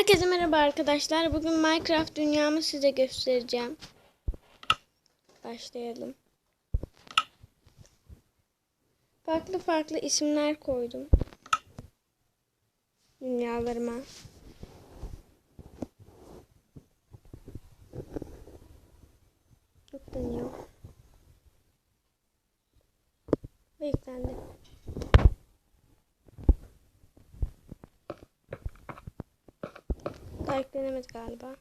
Herkese merhaba arkadaşlar. Bugün Minecraft dünyamı size göstereceğim. Başlayalım. Farklı farklı isimler koydum. Dünyalarıma. Yükleniyor. Ve yüklendi. Daha galiba.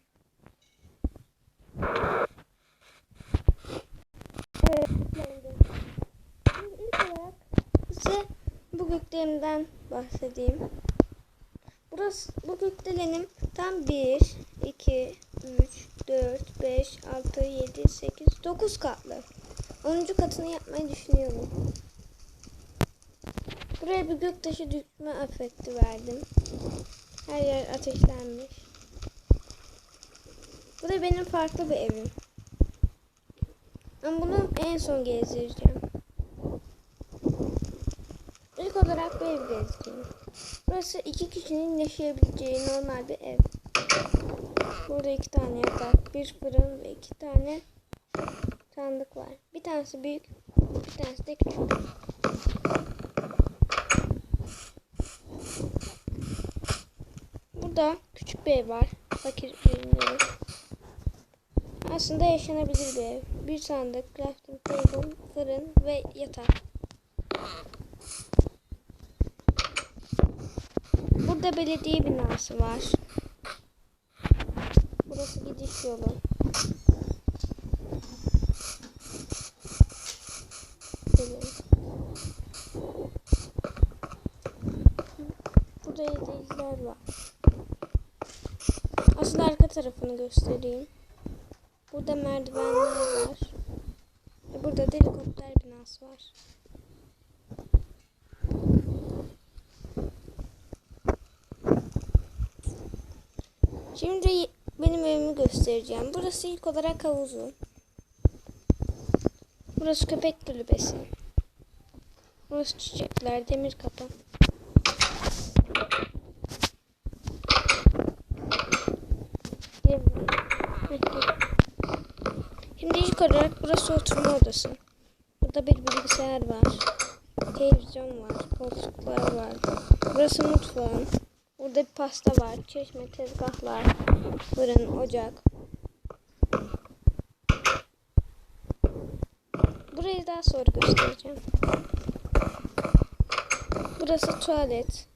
Evet, yüklendi. Şimdi olarak size bu gökdelenimden bahsedeyim. Burası, bu gökdelenim tam 1, 2, 3, 4, 5, 6, 7, 8, 9 katlı. 10. katını yapmayı düşünüyorum. Buraya bir göktaşı düşme efekti verdim. Her yer ateşlenmiş. Bu da benim farklı bir evim. Ben bunu en son gezdireceğim. İlk olarak bir ev gezdireyim. Burası iki kişinin yaşayabileceği normal bir ev. Burada iki tane yatak, bir fırın ve iki tane sandık var. Bir tanesi büyük, bir tanesi de küçük. Burada küçük bir ev var. Fakir ürünleri. Aslında yaşanabilir bir ev. Bir sandık, crafting table, fırın ve yatak. Burada belediye binası var. Burası gidiş yolu. Burada izleyiciler var. Aslında arka tarafını göstereyim. Burada merdivenler var. Ve burada da helikopter binası var. Şimdi benim evimi göstereceğim. Burası ilk olarak havuzu. Burası köpek kulübesi. Burası çiçekler, demir kapı. Şimdi ilk olarak burası oturma odası. Burada bir bilgisayar var. Televizyon var. Koltuklar var. Burası mutfağım. Burada bir pasta var. Çeşme, tezgahlar. Fırın, ocak. Burayı daha sonra göstereceğim. Burası tuvalet.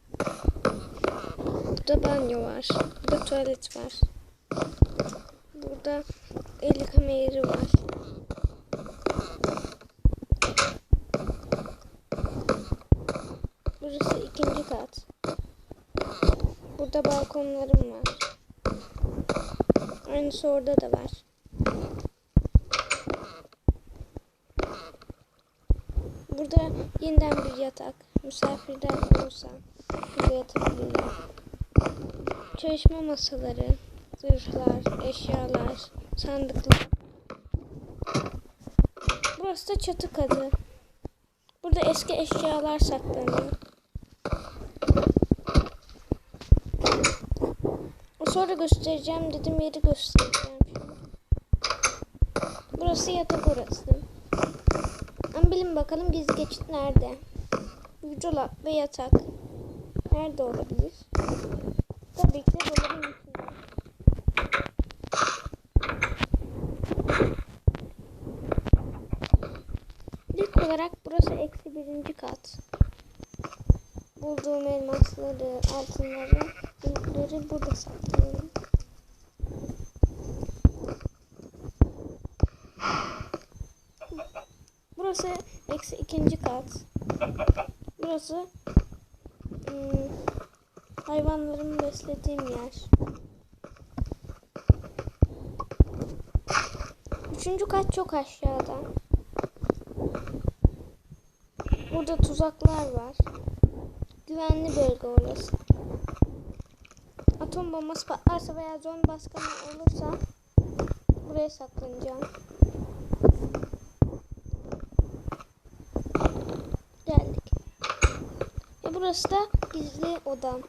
Burada banyo var. Burada tuvalet var. Burada el yıkama var. Burası ikinci kat. Burada balkonlarım var. Aynısı orada da var. Burada yeniden bir yatak. Misafirler olursa burada yatabilirler. Çalışma masaları, zırhlar, eşyalar, sandıklar. Burası da çatı katı. Burada eski eşyalar saklanıyor. Sonra göstereceğim dedim yeri göstereceğim. Burası yatak orası. Ama bilin bakalım gizli geçit nerede? Dolap ve yatak. Nerede olabilir? Tabii ki de dolabın 100. kat. Bulduğum elmasları, altınları, gümüşleri burada saklıyorum. Burası eksi ikinci kat. Burası hmm, ım, hayvanlarımı beslediğim yer. Üçüncü kat çok aşağıda. Burada tuzaklar var. Güvenli bölge orası. Atom bombası patlarsa veya zon baskını olursa buraya saklanacağım. Geldik. Ve burası da gizli odam.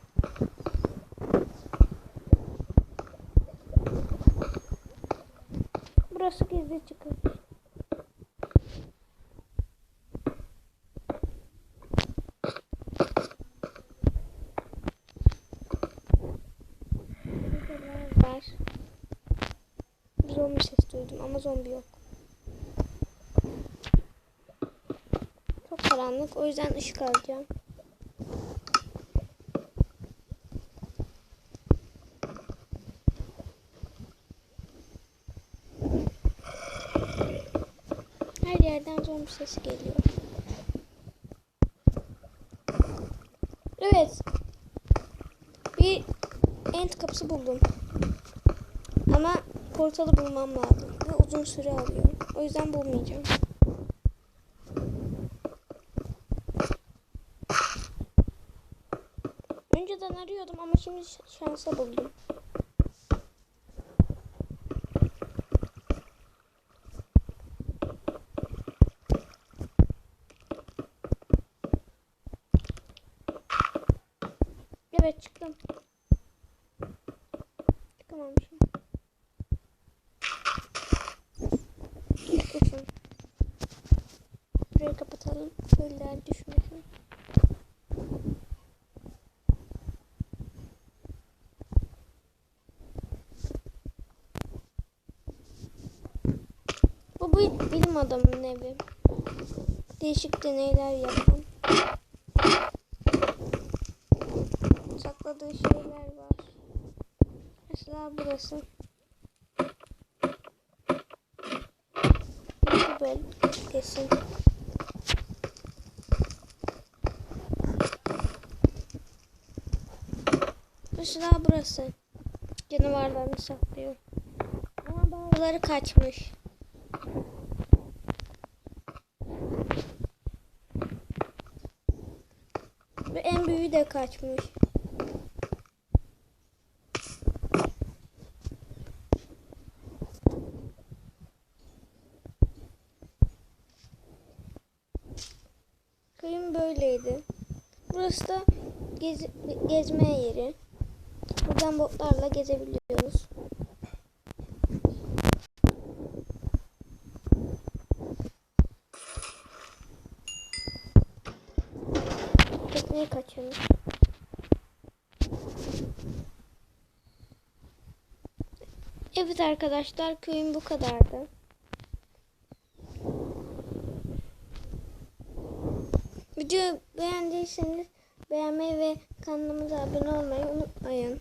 Burası gizli çıkış. Zombi ses duydum ama zombi yok. Çok karanlık o yüzden ışık alacağım. Her yerden zombi sesi geliyor. Evet. Bir end kapısı buldum. Portalı bulmam lazım. Ve uzun süre alıyor. O yüzden bulmayacağım. Önceden arıyordum ama şimdi şansa buldum. Evet çıktım. Kapatalım. Köylüler düşmesin. Bu bir bilim adamının evi. Değişik deneyler yapan. Sakladığı şeyler var. Mesela burası. Bu böyle kesin. Mesela burası. Canavarlarını saklıyor. Ama bazıları kaçmış. Ve en büyüğü de kaçmış. Köyüm böyleydi. Burası da gez, gezme yeri. Buradan botlarla gezebiliyoruz. Tekneyi kaçırmış. Evet arkadaşlar köyüm bu kadardı. Videoyu beğendiyseniz beğenmeyi ve kanalımıza abone olmayı unutmayın.